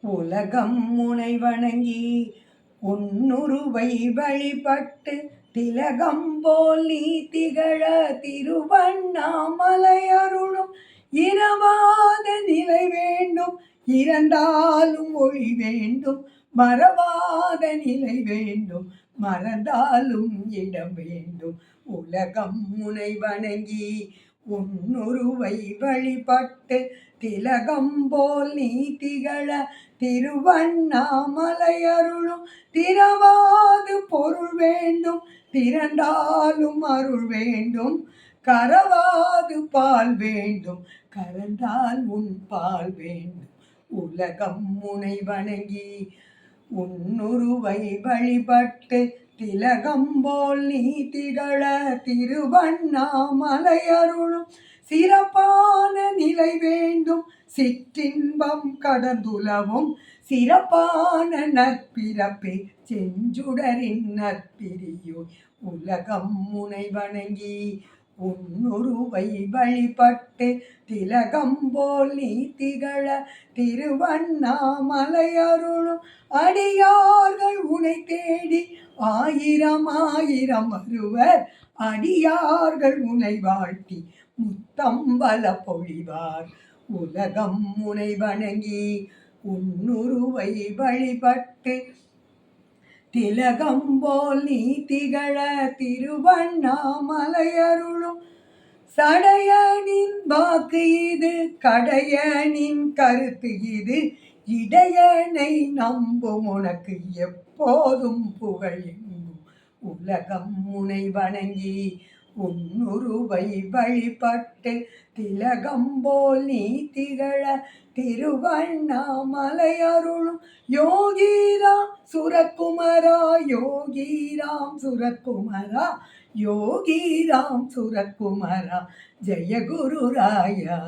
உலகம் முனை வணங்கி உன்னுருவை வழிபட்டு திலகம் போல் நீ திகழ திருவண்ணாமலை அருளும். இரவாத நிலை வேண்டும் இறந்தாலும் ஒளி வேண்டும். மறவாத நிலை வேண்டும் மறந்தாலும் இடம் வேண்டும். உலகம் முனை வணங்கி உன்னுருவை வழிபட்டு திலகம் போல் நீ திகழ திருவண்ணாமலை அருளும். திரவாது பொருள் வேண்டும் திரண்டாலும் அருள் வேண்டும். கரவாது பால் வேண்டும் கரந்தால் உன் பால் வேண்டும். உலகம் முனை வணங்கி உன்னுருவை வழிபட்டு திலகம்போல் நீ திகழ திருவண்ணாமலை அருளும். சிறப்பான நிலை வேண்டும். சிற்றின்பம் கடந்துலவும் சிறப்பான நற்பிறப்பே. செஞ்சுடரின் நற்பிரியோ உலகம் முனை வணங்கி உன்னுருவை வழிபட்டு திலகம் போல் நீ திகழ திருவண்ணாமலை அருளும். அடியார்கள் உனை தேடி ஆயிரம் ஆயிரம் வருவர் அடியார்கள் உனை வாழ்த்தி முத்தம்பல பொழிவார். உலகம் முனை வணங்கி உன்னுருவை வழிபட்டு திலகம் போல் நீ திகழ திருவண்ணாமலையருளும் சடையனின் வாக்கு இது கடையனின் கருத்து இது. இடையனை நம்பும் உனக்கு எப்ப போதும் எங்கும். உலகம் முனை வணங்கி உன்னுருவை வழிபட்டு திலகம் போல் நீ திகழ திருவண்ணாமலை அருளும் யோகிராம் சுரக்குமரா யோகிராம் சுரக்குமரா யோகிராம் சுரக்குமரா. ஜெய குரு ராயா.